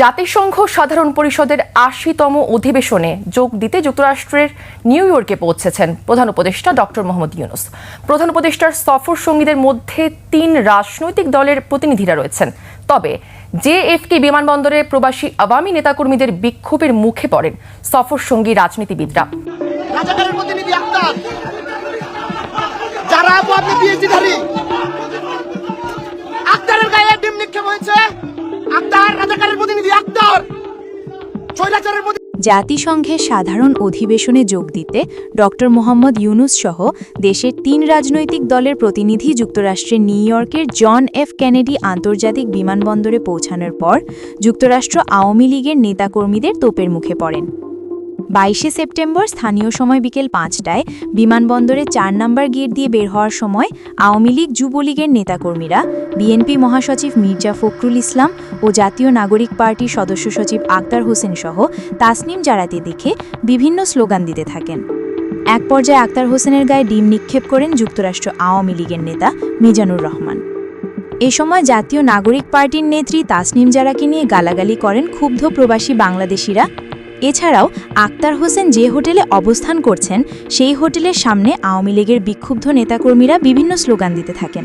জাতিসংঘ সাধারণ পরিষদের আশিতম অধিবেশনে যোগ দিতে যুক্তরাষ্ট্রের নিউ ইয়র্কে পৌঁছেছেন প্রধান উপদেষ্টা ডক্টর মোহাম্মদ ইউনুস। প্রধান উপদেষ্টার সফর সঙ্গীদের মধ্যে তিন রাজনৈতিক দলের প্রতিনিধিরা রয়েছেন। তবে জেএফকে বিমানবন্দরে প্রবাসী আওয়ামী নেতাকর্মীদের বিক্ষোভের মুখে পড়েন সফর সঙ্গী রাজনীতিবিদরা। আক্তারের গায়ে ডিম নিক্ষেপ হয়েছে। আক্তার জাতিসংঘের সাধারণ অধিবেশনে যোগ দিতে ডক্টর মোহাম্মদ ইউনুস সহ দেশের তিন রাজনৈতিক দলের প্রতিনিধি যুক্তরাষ্ট্রের নিউ ইয়র্কের জন এফ কেনেডি আন্তর্জাতিক বিমানবন্দরে পৌঁছানোর পর যুক্তরাষ্ট্র আওয়ামী লীগের নেতাকর্মীদের তোপের মুখে পড়েন। বাইশে সেপ্টেম্বর স্থানীয় সময় বিকেল পাঁচটায় বিমানবন্দরে চার নম্বর গেট দিয়ে বের হওয়ার সময় আওয়ামী লীগ যুবলীগের নেতাকর্মীরা বিএনপি মহাসচিব মির্জা ফখরুল ইসলাম ও জাতীয় নাগরিক পার্টির সদস্য সচিব আক্তার হোসেন সহ তাসনিম জারাতে দেখে বিভিন্ন স্লোগান দিতে থাকেন। এক পর্যায়ে আক্তার হোসেনের গায়ে ডিম নিক্ষেপ করেন যুক্তরাষ্ট্র আওয়ামী লীগের নেতা মিজানুর রহমান। এ সময় জাতীয় নাগরিক পার্টির নেত্রী তাসনিম জারাকে নিয়ে গালাগালি করেন ক্ষুব্ধ প্রবাসী বাংলাদেশিরা এছাড়াও আক্তার হোসেন যে হোটেলে অবস্থান করছেন, সেই হোটেলের সামনে আওয়ামী লীগের বিক্ষুব্ধ নেতাকর্মীরা বিভিন্ন স্লোগান দিতে থাকেন।